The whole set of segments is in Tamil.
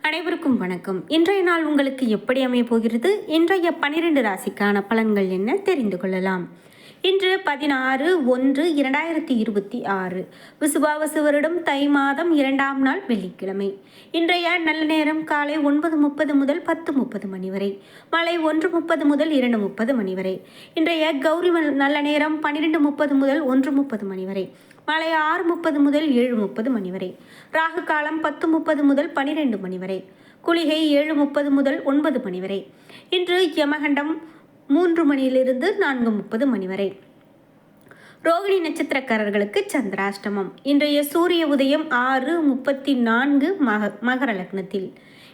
அனைவருக்கும் வணக்கம். இன்றைய நாள் உங்களுக்கு எப்படி அமைய போகிறது? இன்றைய பனிரெண்டு ராசிக்கான பலன்கள் என்ன? தெரிந்து கொள்ளலாம். இன்று பதினாறு ஒன்று இரண்டாயிரத்தி இருபத்தி ஆறு. விசுவாவசு வருடம் தை மாதம் இரண்டாம் நாள் வெள்ளிக்கிழமை. இன்றைய நல்ல நேரம் காலை ஒன்பது முப்பது முதல் பத்து முப்பது மணி வரை. மாலை ஒன்று முப்பது முதல் இரண்டு முப்பது மணி வரை. இன்றைய கௌரி நல்ல நேரம் பன்னிரெண்டு முப்பது முதல் ஒன்று முப்பது மணி வரை. மாலை ஆறு முப்பது முதல் ஏழு முப்பது மணி வரை. ராகு காலம் பத்து முப்பது முதல் பனிரெண்டு மணி வரை. குளிகை ஏழு முப்பது முதல் ஒன்பது மணி வரை. இன்று யமகண்டம் மூன்று மணியிலிருந்து நான்கு முப்பது மணி வரை. ரோகிணி நட்சத்திரக்காரர்களுக்கு சந்திராஷ்டமம். இன்றைய சூரிய உதயம் ஆறு முப்பத்தி நான்கு மக மகர லக்னத்தில்.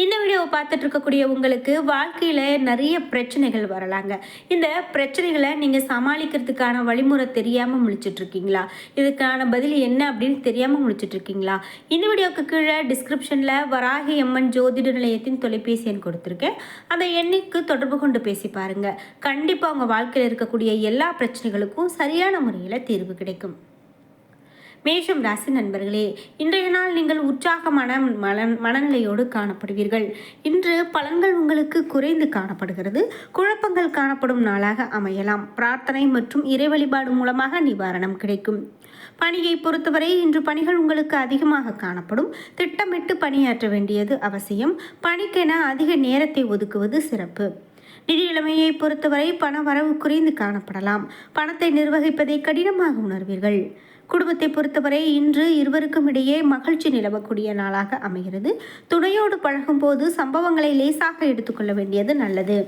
இந்த வீடியோவை பார்த்துட்டு இருக்கக்கூடிய உங்களுக்கு வாழ்க்கையில் நிறைய பிரச்சனைகள் வரலாங்க. இந்த பிரச்சனைகளை நீங்கள் சமாளிக்கிறதுக்கான வழிமுறை தெரியாமல் முழிச்சிட்டு இருக்கீங்களா? இதுக்கான பதில் என்ன அப்படின்னு தெரியாமல் முழிச்சிட்டு இருக்கீங்களா? இந்த வீடியோவுக்கு கீழே டிஸ்கிரிப்ஷனில் வராகி அம்மன் ஜோதிட நிலையத்தின் தொலைபேசி எண் கொடுத்துருக்கேன். அந்த எண்ணுக்கு தொடர்பு கொண்டு பேசி பாருங்கள் கண்டிப்பாக உங்கள் வாழ்க்கையில் இருக்கக்கூடிய எல்லா பிரச்சனைகளுக்கும் சரியான முறையில் தீர்வு கிடைக்கும். மேஷம் ராசி நண்பர்களே இன்றைய நாள் நீங்கள் உற்சாகமான மன மனநிலையோடு காணப்படுவீர்கள். இன்று பலன்கள் உங்களுக்கு குறைந்து காணப்படுகிறது. குழப்பங்கள் காணப்படும் நாளாக அமையலாம். பிரார்த்தனை மற்றும் இறை வழிபாடு மூலமாக நிவாரணம் கிடைக்கும். பணியை பொறுத்தவரை இன்று பணிகள் உங்களுக்கு அதிகமாக காணப்படும். திட்டமிட்டு பணியாற்ற வேண்டியது அவசியம். பணிக்கென அதிக நேரத்தை ஒதுக்குவது சிறப்பு. நிதி நிலைமையை பொறுத்தவரை பண வரவு குறைந்து காணப்படலாம். பணத்தை நிர்வகிப்பதை கடினமாக உணர்வீர்கள். குடும்பத்தை பொறுத்தவரை இன்று இருவருக்கும் இடையே மகிழ்ச்சி நிலவக்கூடிய நாளாக அமைகிறது. துணையோடு பழகும்போது சம்பவங்களை லேசாக எடுத்துக்கொள்ள வேண்டியது நல்லது.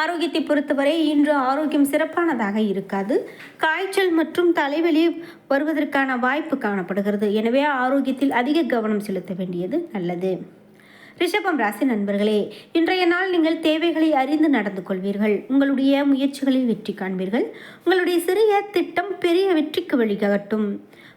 ஆரோக்கியத்தை பொறுத்தவரை இன்று ஆரோக்கியம் சிறப்பானதாக இருக்காது. காய்ச்சல் மற்றும் தலைவலி வருவதற்கான வாய்ப்பு காணப்படுகிறது. எனவே ஆரோக்கியத்தில் அதிக கவனம் செலுத்த வேண்டியது நல்லது. ரிஷபம் ராசி நண்பர்களே இன்றைய நாள் நீங்கள் தேவைகளை அறிந்து நடந்து கொள்வீர்கள். உங்களுடைய முயற்சிகளில் வெற்றி காண்பீர்கள். உங்களுடைய சிறிய திட்டம் பெரிய வெற்றிக்கு வழிகாட்டும்.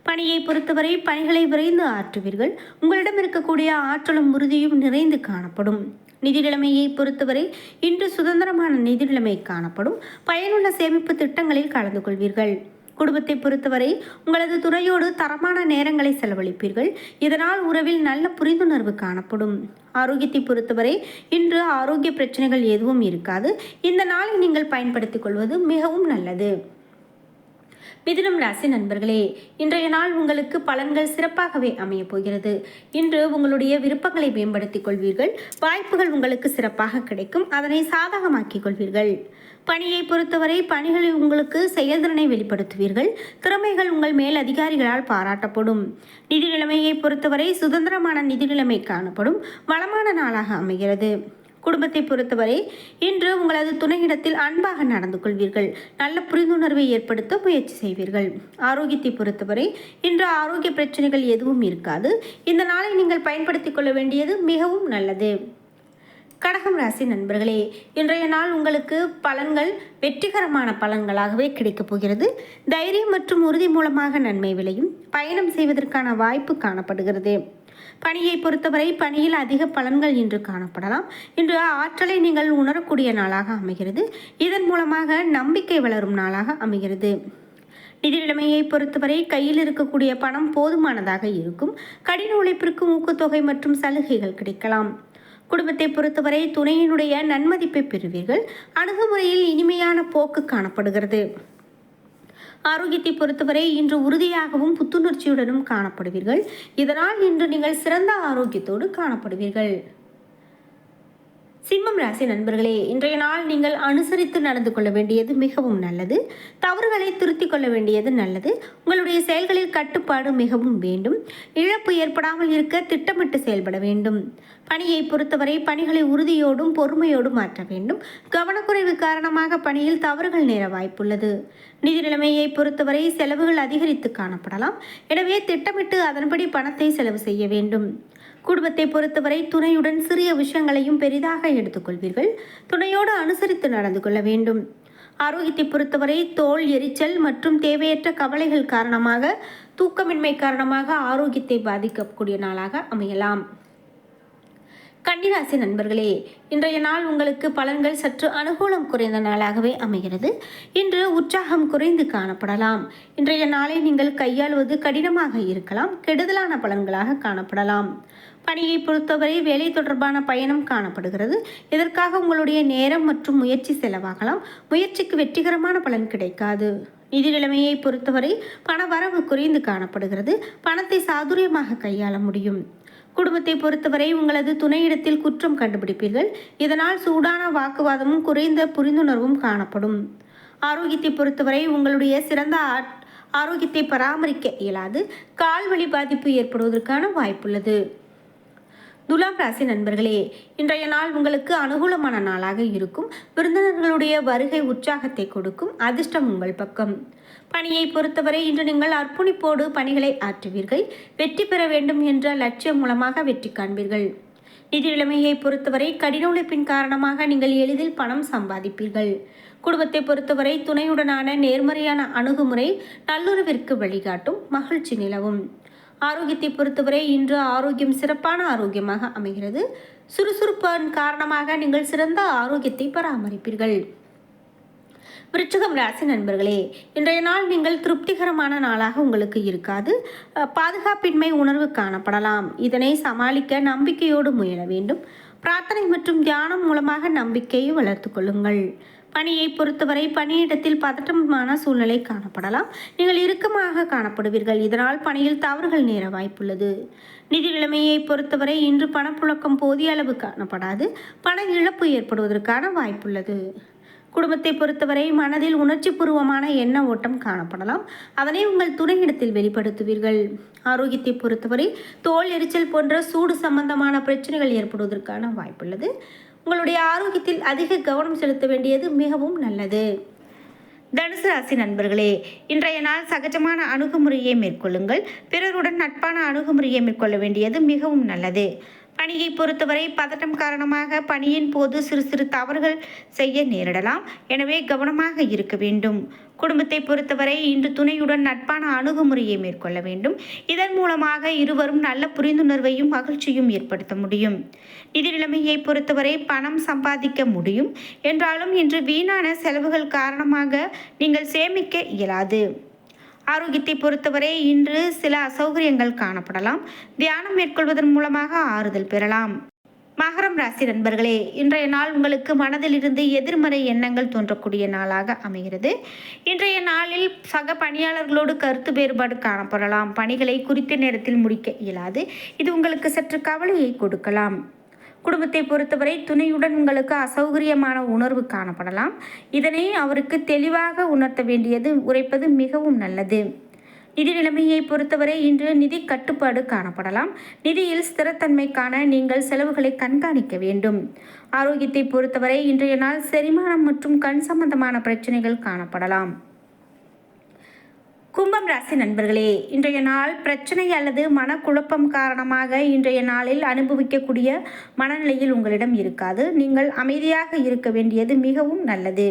பணியை பொறுத்தவரை பணிகளை விரைந்து ஆற்றுவீர்கள். உங்களிடம் இருக்கக்கூடிய ஆற்றலும் உறுதியும் நிறைந்து காணப்படும். நிதி நிலைமையை பொறுத்தவரை இன்று சுதந்திரமான நிதி நிலைமை காணப்படும். பயனுள்ள சேமிப்பு திட்டங்களில் கலந்து கொள்வீர்கள். குடும்பத்தை பொறுத்தவரை உங்களது துறையோடு தரமான நேரங்களை செலவழிப்பீர்கள். இதனால் உறவில் நல்ல புரிந்துணர்வு காணப்படும். ஆரோக்கியத்தை பொறுத்தவரை இன்று ஆரோக்கிய பிரச்சனைகள் எதுவும் இருக்காது. இந்த நாளை நீங்கள் பயன்படுத்திக் கொள்வது மிகவும் நல்லது. மிதுனம் ராசி நண்பர்களே இன்றைய நாள் உங்களுக்கு பலன்கள் சிறப்பாகவே அமையப் போகிறது. இன்று உங்களுடைய விருப்பங்களை மேம்படுத்திக் கொள்வீர்கள். வாய்ப்புகள் உங்களுக்கு சிறப்பாக கிடைக்கும். அதனை சாதகமாக்கிக் கொள்வீர்கள். பணியை பொறுத்தவரை பணிகளில் உங்களுக்கு செயல்திறனை வெளிப்படுத்துவீர்கள். திறமைகள் உங்கள் மேல் அதிகாரிகளால் பாராட்டப்படும். நிதி நிலைமையை பொறுத்தவரை சுதந்திரமான நிதி நிலைமை காணப்படும். வளமான நாளாக அமைகிறது. குடும்பத்தை பொறுத்தவரை இன்று உங்களது துணையிடத்தில் அன்பாக நடந்து கொள்வீர்கள். நல்ல புரிந்துணர்வை ஏற்படுத்த முயற்சி செய்வீர்கள். ஆரோக்கியத்தை பொறுத்தவரை இன்று ஆரோக்கிய பிரச்சனைகள் எதுவும் இருக்காது. இந்த நாளை நீங்கள் பயன்படுத்திக் கொள்ள வேண்டியது மிகவும் நல்லது. கடகம் ராசி நண்பர்களே இன்றைய நாள் உங்களுக்கு பலன்கள் வெற்றிகரமான பலன்களாகவே கிடைக்கப் போகிறது. தைரியம் மற்றும் உறுதி மூலமாக நன்மை விளையும். பயணம் செய்வதற்கான வாய்ப்பு காணப்படுகிறது. பணியை பொறுத்தவரை பணியில் அதிக பலன்கள் இன்று காணப்படலாம். இன்று ஆற்றலை நீங்கள் உணரக்கூடிய நாளாக அமைகிறது. இதன் மூலமாக நம்பிக்கை வளரும் நாளாக அமைகிறது. நிதி நிலைமையை பொறுத்தவரை கையில் இருக்கக்கூடிய பணம் போதுமானதாக இருக்கும். கடின உழைப்பிற்கு ஊக்கத்தொகை மற்றும் சலுகைகள் கிடைக்கலாம். குடும்பத்தை பொறுத்தவரை துணையினுடைய நன்மதிப்பை பெறுவீர்கள். அணுகுமுறையில் இனிமையான போக்கு காணப்படுகிறது. ஆரோக்கியத்தை பொறுத்தவரை இன்று உறுதியாகவும் புத்துணர்ச்சியுடனும் காணப்படுவீர்கள். இதனால் இன்று நீங்கள் சிறந்த ஆரோக்கியத்தோடு காணப்படுவீர்கள். சிம்மம் ராசி நண்பர்களே இன்றைய நாள் நீங்கள் அனுசரித்து நடந்து கொள்ள வேண்டியது மிகவும் நல்லது. தவறுகளை திருத்திக் கொள்ள வேண்டியது நல்லது. உங்களுடைய செயல்களில் கட்டுப்பாடு மிகவும் வேண்டும். இழப்பு ஏற்படாமல் இருக்க திட்டமிட்டு செயல்பட வேண்டும். பணியை பொறுத்தவரை பணிகளை உறுதியோடும் பொறுமையோடும் மாற்ற வேண்டும். கவனக்குறைவு காரணமாக பணியில் தவறுகள் நேர வாய்ப்புள்ளது. நிதி நிலைமையை பொறுத்தவரை செலவுகள் அதிகரித்து காணப்படலாம். எனவே திட்டமிட்டு அதன்படி பணத்தை செலவு செய்ய வேண்டும். குடும்பத்தை பொறுத்தவரை துணையுடன் சிறிய விஷயங்களையும் பெரிதாக எடுத்துக்கொள்வீர்கள். துணையோடு அனுசரித்து நடந்து கொள்ள வேண்டும். ஆரோக்கியத்தை பொறுத்தவரை தோல் எரிச்சல் மற்றும் தேவையற்ற கவலைகள் காரணமாக தூக்கமின்மை காரணமாக ஆரோக்கியத்தை பாதிக்கக்கூடிய நாளாக அமையலாம். கன்னிராசி நண்பர்களே இன்றைய நாள் உங்களுக்கு பலன்கள் சற்று அனுகூலம் குறைந்த நாளாகவே அமைகிறது. இன்று உற்சாகம் குறைந்து காணப்படலாம். இன்றைய நாளை நீங்கள் கையாளுவது கடினமாக இருக்கலாம் கெடுதலான பலன்களாக காணப்படலாம். பணியை பொறுத்தவரை வேலை தொடர்பான பயணம் காணப்படுகிறது. இதற்காக உங்களுடைய நேரம் மற்றும் முயற்சி செலவாகலாம். முயற்சிக்கு வெற்றிகரமான பலன் கிடைக்காது. நிதி நிலைமையை பொறுத்தவரை பண வரவு குறைந்து காணப்படுகிறது. பணத்தை சாதுரியமாக கையாள முடியும். குடும்பத்தை பொறுத்தவரை உங்களது துணையிடத்தில் குற்றம் கண்டுபிடிப்பீர்கள். இதனால் சூடான வாக்குவாதமும் குறைந்த புரிந்துணர்வும் காணப்படும். ஆரோக்கியத்தை பொறுத்தவரை உங்களுடைய சிறந்த ஆரோக்கியத்தை பராமரிக்க இயலாது. கால்வழி பாதிப்பு ஏற்படுவதற்கான வாய்ப்புள்ளது. துலாம் ராசி நண்பர்களே இன்றைய நாள் உங்களுக்கு அனுகூலமான நாளாக இருக்கும். விருந்தினர்களுடைய வருகை உற்சாகத்தை கொடுக்கும். அதிர்ஷ்டம் உங்கள் பக்கம். பணியை பொறுத்தவரை இன்று நீங்கள் அர்ப்பணிப்போடு பணிகளை ஆற்றுவீர்கள். வெற்றி பெற வேண்டும் என்ற லட்சியம் மூலமாக வெற்றி காண்பீர்கள். நிதி நிலைமையை பொறுத்தவரை கடின உழைப்பின் காரணமாக நீங்கள் எளிதில் பணம் சம்பாதிப்பீர்கள். குடும்பத்தை பொறுத்தவரை துணையுடனான நேர்மறையான அணுகுமுறை நல்லுறவிற்கு வழிகாட்டும். மகிழ்ச்சி நிலவும். ஆரோக்கியத்தை பொறுத்தவரை இன்று ஆரோக்கியம் சிறப்பான ஆரோக்கியமாக அமைகிறது. சுறுசுறுப்பின் காரணமாக நீங்கள் சிறந்த ஆரோக்கியத்தை பராமரிப்பீர்கள். விருச்சகம் ராசி நண்பர்களே இன்றைய நாள் நீங்கள் திருப்திகரமான நாளாக உங்களுக்கு இருக்காது. பாதுகாப்பின்மை உணர்வு காணப்படலாம். இதனை சமாளிக்க நம்பிக்கையோடு முயல வேண்டும். பிரார்த்தனை மற்றும் தியானம் மூலமாக நம்பிக்கையை வளர்த்து கொள்ளுங்கள். பணியை பொறுத்தவரை பணியிடத்தில் பதட்டமான சூழ்நிலை காணப்படலாம். நீங்கள் இறுக்கமாக காணப்படுவீர்கள். இதனால் பணியில் தவறுகள் நேர வாய்ப்புள்ளது. நிதி நிலைமையை பொறுத்தவரை இன்று பணப்புழக்கம் போதிய அளவு காணப்படாது. பண இழப்பு ஏற்படுவதற்கான வாய்ப்புள்ளது. குடும்பத்தை பொறுத்தவரை மனதில் உணர்ச்சி பூர்வமான எண்ண ஓட்டம் காணப்படலாம். அதனை உங்கள் துணையிடத்தில் வெளிப்படுத்துவீர்கள். ஆரோக்கியத்தை பொறுத்தவரை தோல் எரிச்சல் போன்ற சூடு சம்பந்தமான பிரச்சனைகள் ஏற்படுவதற்கான வாய்ப்புள்ளது. உங்களுடைய ஆரோக்கியத்தில் அதிக கவனம் செலுத்த வேண்டியது மிகவும் நல்லது. தனுசு ராசி நண்பர்களே இன்றைய நாள் சகஜமான அணுகுமுறையை மேற்கொள்ளுங்கள். பிறருடன் நட்பான அணுகுமுறையை மேற்கொள்ள வேண்டியது மிகவும் நல்லது. பணியை பொறுத்தவரை பதட்டம் காரணமாக பணியின் போது சிறு சிறு தவறுகள் செய்ய நேரிடலாம். எனவே கவனமாக இருக்க வேண்டும். குடும்பத்தை பொறுத்தவரை இன்று துணையுடன் நட்பான அணுகுமுறையை மேற்கொள்ள வேண்டும். இதன் மூலமாக இருவரும் நல்ல புரிந்துணர்வையும் மகிழ்ச்சியும் ஏற்படுத்த முடியும். நிதி நிலைமையை பொறுத்தவரை பணம் சம்பாதிக்க முடியும். என்றாலும் இன்று வீணான செலவுகள் காரணமாக நீங்கள் சேமிக்க இயலாது. ஆரோக்கியத்தை பொறுத்தவரை இன்று சில அசௌகரியங்கள் காணப்படலாம். தியானம் மேற்கொள்வதன் மூலமாக ஆறுதல் பெறலாம். மகரம் ராசி நண்பர்களே இன்றைய நாள் உங்களுக்கு மனதில் இருந்து எதிர்மறை எண்ணங்கள் தோன்றக்கூடிய நாளாக அமைகிறது. இன்றைய நாளில் சக பணியாளர்களோடு கருத்து வேறுபாடு காணப்படலாம். பணிகளை குறித்த நேரத்தில் முடிக்க இயலாது. இது உங்களுக்கு சற்று கவலையை கொடுக்கலாம். குடும்பத்தை பொறுத்தவரை துணையுடன் உங்களுக்கு அசௌகரியமான உணர்வு காணப்படலாம். இதனை அவருக்கு தெளிவாக உணர்த்த வேண்டியது உரைப்பது மிகவும் நல்லது. நிதி நிலைமையை பொறுத்தவரை இன்று நிதி கட்டுப்பாடு காணப்படலாம். நிதியில் ஸ்திரத்தன்மைக்கான நீங்கள் செலவுகளை கண்காணிக்க வேண்டும். ஆரோக்கியத்தை பொறுத்தவரை இன்றைய நாள் செரிமானம் மற்றும் கண் சம்பந்தமான பிரச்சனைகள் காணப்படலாம். கும்பம் ராசி நண்பர்களே இன்றைய நாள் பிரச்சனை அல்லது மனக்குழப்பம் காரணமாக இன்றைய நாளில் அனுபவிக்கக்கூடிய மனநிலையில் உங்களிடம் இருக்காது. நீங்கள் அமைதியாக இருக்க வேண்டியது மிகவும் நல்லது.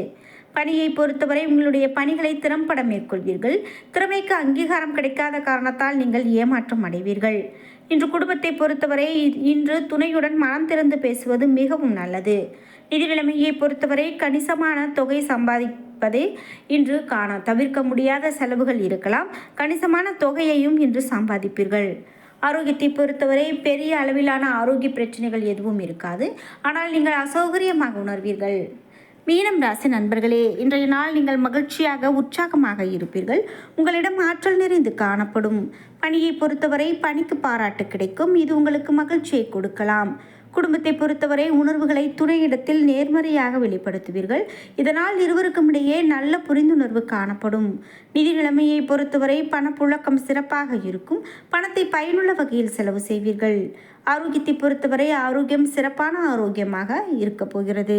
பணியை பொறுத்தவரை உங்களுடைய பணிகளை திறம்பட மேற்கொள்வீர்கள். திறமைக்கு அங்கீகாரம் கிடைக்காத காரணத்தால் நீங்கள் ஏமாற்றம் அடைவீர்கள். இன்று குடும்பத்தை பொறுத்தவரை இன்று துணையுடன் மனம் திறந்து பேசுவது மிகவும் நல்லது. நிதி நிலைமையை பொறுத்தவரை கணிசமான தொகை சம்பாதி சம்பாதிப்பதே இன்று காண தவிர்க்க முடியாத செலவுகள் இருக்கலாம். கணிசமான தொகையையும் இன்று சம்பாதிப்பீர்கள். ஆரோக்கியத்தை பொறுத்தவரை பெரிய அளவிலான ஆரோக்கிய பிரச்சனைகள் எதுவும் இருக்காது. ஆனால் நீங்கள் அசௌகரியமாக உணர்வீர்கள். மீனம் ராசி நண்பர்களே இன்றைய நாள் நீங்கள் மகிழ்ச்சியாக உற்சாகமாக இருப்பீர்கள். உங்களிடம் ஆற்றல் நிறைந்து காணப்படும். பணியை பொறுத்தவரை பணிக்கு பாராட்டு கிடைக்கும். இது உங்களுக்கு மகிழ்ச்சியை கொடுக்கலாம். குடும்பத்தை பொறுத்தவரை உணர்வுகளை துணையிடத்தில் நேர்மறையாக வெளிப்படுத்துவீர்கள். இதனால் இருவருக்கும் இடையே நல்ல புரிந்துணர்வு காணப்படும். நிதி நிலைமையை பொறுத்தவரை பணப்புழக்கம் சிறப்பாக இருக்கும். பணத்தை பயனுள்ள வகையில் செலவு செய்வீர்கள். ஆரோக்கியத்தை பொறுத்தவரை ஆரோக்கியம் சிறப்பான ஆரோக்கியமாக இருக்கப் போகிறது.